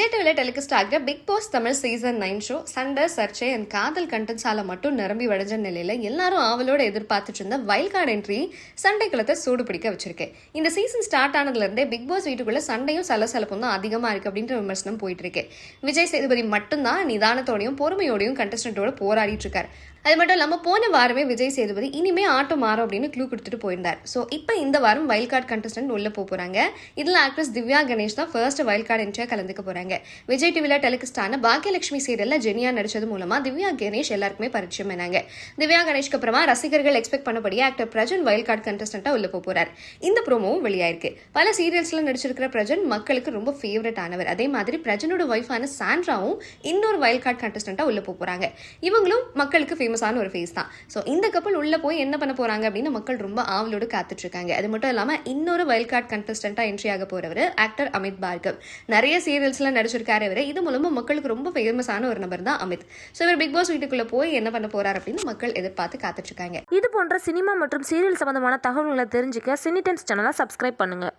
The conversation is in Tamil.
விஜய் டிவில டெலிகாஸ்ட் ஆகிற Bigg Boss Tamil season nine show சண்டை சர்ச்சை அண்ட் காதல் கண்டென்ட்ஸால மட்டும் நிரம்பி வடைஞ்ச நிலையில எல்லாரும் ஆவலோட எதிர்பார்த்துட்டு இருந்த வைல்ட் கார்டு என்ட்ரி சண்டை களத்தை சூடு பிடிக்க வச்சிருக்கேன் இந்த சீசன் ஸ்டார்ட் ஆனதுல இருந்தே பிக் பாஸ் வீட்டுக்குள்ள சண்டையும் சலசலப்பும் தான் அதிகமா இருக்கு அப்படின்ற விமர்சனம் போயிட்டு இருக்கேன் விஜய் சேதுபதி மட்டும்தான் நிதானத்தோடையும் பொறுமையோடையும் கண்டஸ்டன்ட்டோட போராடிட்டு இருக்காரு. அது மட்டும் இல்லாமல் போன வாரமே விஜய் சேதுபதி இனிமே ஆட்டம் மாறும் அப்படின்னு க்ளூ கொடுத்துட்டு போயிருந்தார். ஸோ இப்போ இந்த வாரம் வைல்ட் கார்டு கண்டஸ்டன்ட் உள்ள போக போறாங்க. இதில் ஆக்ட்ரஸ் திவ்யா கணேஷ் தான் ஃபர்ஸ்ட் வைல்ட் கார்டு என்ட்ரியா கலந்துக்க போறாங்க விஜய் டிவில டெலிகாஸ்டான பாக்கியலட்சுமி சீரியல்ல ஜெனியா நடிச்சது மூலமா திவ்யா கணேஷ் எல்லாருக்குமே பரிச்சயம் என்னாங்க. திவ்யா கணேஷ்க்கு அப்புறமா ரசிகர்கள் எக்ஸ்பெக்ட் பண்ணபடியே ஆக்டர் பிரஜன் வைல்ட் கார்டு கண்டஸ்டன்ட்டா உள்ள போக போறார். இந்த ப்ரோமோவும் வெளியாயிருக்கு. பல சீரியல்ஸ்ல நடிச்சிருக்கிற பிரஜன் மக்களுக்கு ரொம்ப ஃபேவரட் ஆனவர். அதே மாதிரி பிரஜனோட ஒய்ஃபான சாண்ட்ராவும் இன்னொரு வைல்ட் கார்டு கண்டஸ்டன்ட்டா உள்ள போக போறாங்க. இவங்களும் மக்களுக்கு ஃபேமஸான ஒரு ஃபேஸ் தான். ஸோ இந்த கப்பல் உள்ள போய் என்ன பண்ண போறாங்க அப்படின்னு மக்கள் ரொம்ப ஆவலோடு காத்துட்டு இருக்காங்க. அது மட்டும் இல்லாம இன்னொரு வைல்ட் கார்டு கண்டஸ்டன்ட்டா என்ட்ரி ஆக போறவர் ஆக்டர் அமித் பார்கவ். நிறைய சீரியல்ஸ்ல நடிச்சிருக்காரு இவர். இது மூலமாக மக்களுக்கு ரொம்ப ஃபேமஸான ஒரு நபர் தான் அமித். ஸோ இவர் பிக் பாஸ் வீட்டுக்குள்ள போய் என்ன பண்ண போறாரு அப்படின்னு மக்கள் எதிர்பார்த்து காத்துட்டு இருக்காங்க. இது போன்ற சினிமா மற்றும் சீரியல் சம்பந்தமான தகவல்களை தெரிஞ்சுக்க சினி டென்ஸ் சேனலை சப்ஸ்கிரைப் பண்ணுங்கள்